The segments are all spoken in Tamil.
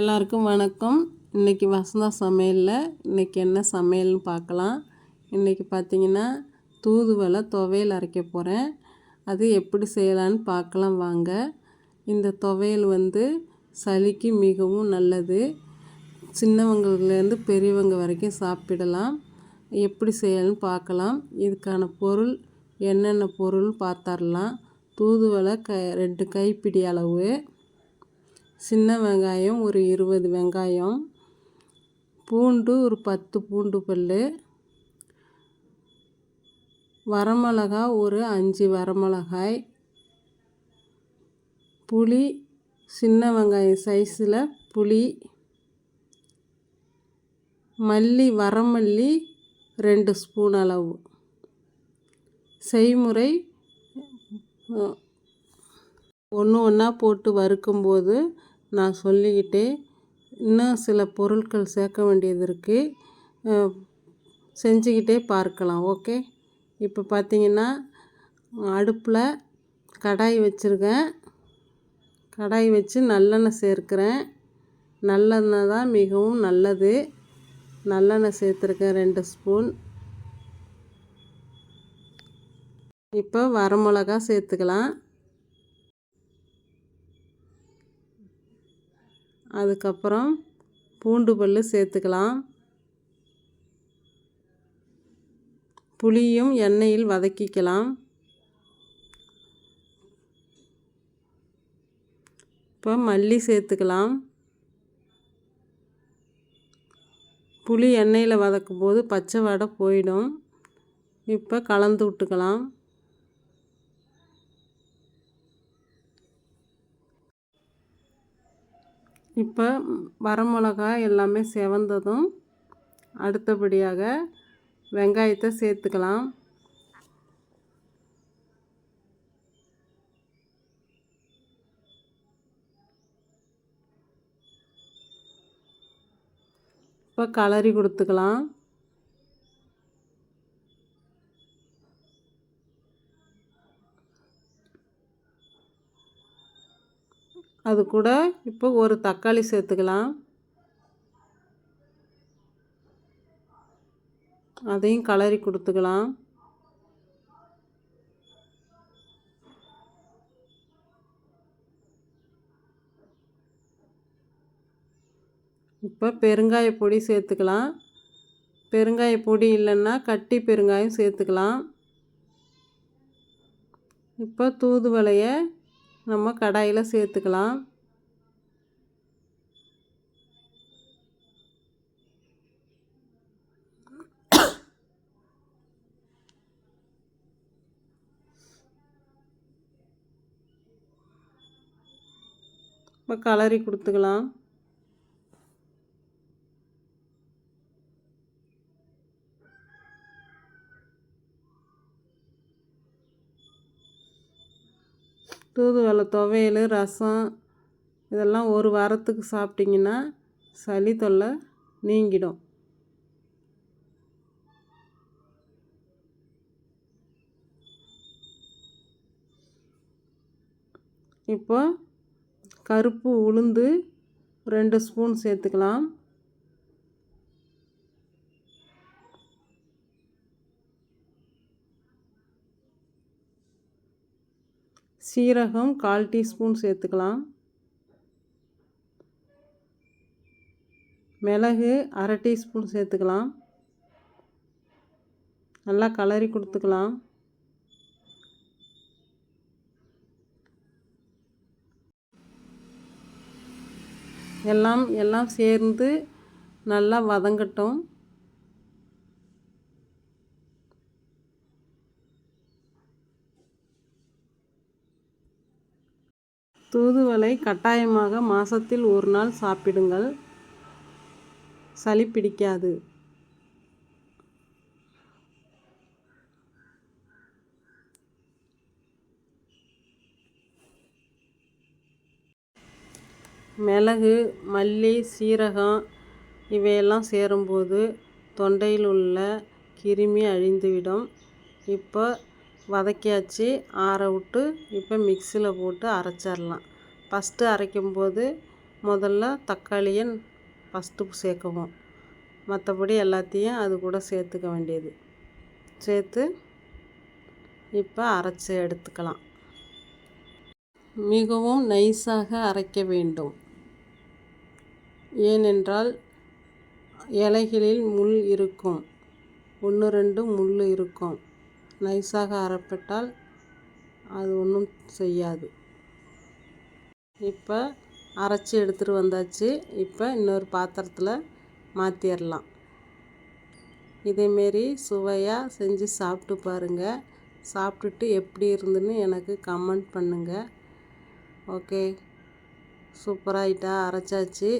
எல்லாருக்கும் வணக்கம். இன்றைக்கி வசந்தா சமையலில் இன்றைக்கி என்ன சமையல்னு பார்க்கலாம். இன்றைக்கி பார்த்தீங்கன்னா தூதுவளை துவையல் அரைக்க போகிறேன் அது எப்படி செய்யலான்னு பார்க்கலாம் வாங்க. இந்த துவையல் வந்து சளிக்கு மிகவும் நல்லது. சின்னவங்கலேருந்து பெரியவங்க வரைக்கும் சாப்பிடலாம். எப்படி செய்யலான்னு பார்க்கலாம். இதுக்கான பொருள் என்னென்ன பொருள் பார்த்தரலாம் தூதுவளை க ரெண்டு கைப்பிடி அளவு. சின்ன வெங்காயம் ஒரு இருபது வெங்காயம். பூண்டு ஒரு பத்து பூண்டு பல் வரமிளகா ஒரு அஞ்சு வரமிளகாய். புளி சின்ன வெங்காயம் சைஸில் புளி. மல்லி வரமல்லி ரெண்டு ஸ்பூன் அளவு. செய்முறை ஒன்று ஒன்றா போட்டு வறுக்கும்போது நான் சொல்லிக்கிட்டே இன்னும் சில பொருட்கள் சேர்க்க வேண்டியது இருக்குது செஞ்சுக்கிட்டே பார்க்கலாம் ஓகே? இப்போ பார்த்திங்கன்னா அடுப்பில் கடாய் வச்சுருக்கேன். கடாய் வச்சு நல்லெண்ணெய் சேர்க்குறேன். நல்லெண்ணெய் தான் மிகவும் நல்லது. நல்லெண்ணெய் சேர்த்துருக்கேன் ரெண்டு ஸ்பூன். இப்போ வரமிளகா சேர்த்துக்கலாம். அதுக்கப்புறம் பூண்டு பல் சேர்த்துக்கலாம். புளியும் எண்ணெயில் வதக்கிக்கலாம். இப்போ மல்லி சேர்த்துக்கலாம். புளி எண்ணெயில் வதக்கும் போது பச்சை வடை போயிடும். இப்போ கலந்து விட்டுக்கலாம். இப்போ வரமிளகா எல்லாமே செவந்ததும் அடுத்தபடியாக வெங்காயத்தை சேர்த்துக்கலாம். இப்போ கலரி கொடுத்துக்கலாம். அது கூட இப்போ ஒரு தக்காளி சேர்த்துக்கலாம். அதையும் கலரி கொடுத்துக்கலாம். இப்போ பெருங்காய பொடி சேர்த்துக்கலாம். பெருங்காய பொடி இல்லைன்னா கட்டி பெருங்காயம் சேர்த்துக்கலாம். இப்போ தூதுவளையை நம்ம கடாயில் சேர்த்துக்கலாம். இப்போ கலரி கொடுத்துக்கலாம். தூதுவளை துவையல் ரசம் இதெல்லாம் ஒரு வாரத்துக்கு சாப்பிட்டிங்கன்னா சளி தொல்லை நீங்கிடும். இப்போ கருப்பு உளுந்து ரெண்டு ஸ்பூன் சேர்த்துக்கலாம். சீரகம் கால் டீஸ்பூன் சேர்த்துக்கலாம். மிளகு அரை டீஸ்பூன் சேர்த்துக்கலாம். நல்லா கலரி கொடுத்துக்கலாம். எல்லாம் எல்லாம் சேர்ந்து நல்லா வதங்கட்டும். தூதுவளை கட்டாயமாக மாதத்தில் ஒரு நாள் சாப்பிடுங்கள். சளி பிடிக்காது. மிளகு மல்லி சீரகம் இவையெல்லாம் சேரும்போது தொண்டையில் உள்ள கிருமி அழிந்துவிடும். இப்போ வதக்கியாச்சு ஆற விட்டு இப்போ மிக்சியில் போட்டு அரைச்சிடலாம். ஃபஸ்ட்டு அரைக்கும்போது முதல்ல தக்காளியை ஃபஸ்ட்டு சேர்க்கவும். மற்றபடி எல்லாத்தையும் அது கூட சேர்த்துக்க வேண்டியது. சேர்த்து இப்போ அரைச்சி எடுத்துக்கலாம். மிகவும் நைஸாக அரைக்க வேண்டும். ஏனென்றால் இலைகளில் முள் இருக்கும். ஒன்று ரெண்டு முள் இருக்கும். நைஸாக அரைப்பட்டால் அது ஒன்றும் செய்யாது. இப்போ அரைச்சி எடுத்துகிட்டு வந்தாச்சு. இப்போ இன்னொரு பாத்திரத்தில் மாற்றிடலாம் இதேமாரி சுவையாக செஞ்சு சாப்பிட்டு பாருங்கள் சாப்பிட்டுட்டு எப்படி இருந்துன்னு எனக்கு கமெண்ட் பண்ணுங்கள் ஓகே? சூப்பராகிட்டா அரைச்சாச்சு.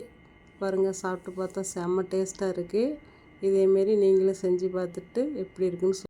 பாருங்கள் சாப்பிட்டு பார்த்தா செம்ம டேஸ்ட்டாக இருக்குது இதேமாரி நீங்களும் செஞ்சு பார்த்துட்டு எப்படி இருக்குன்னு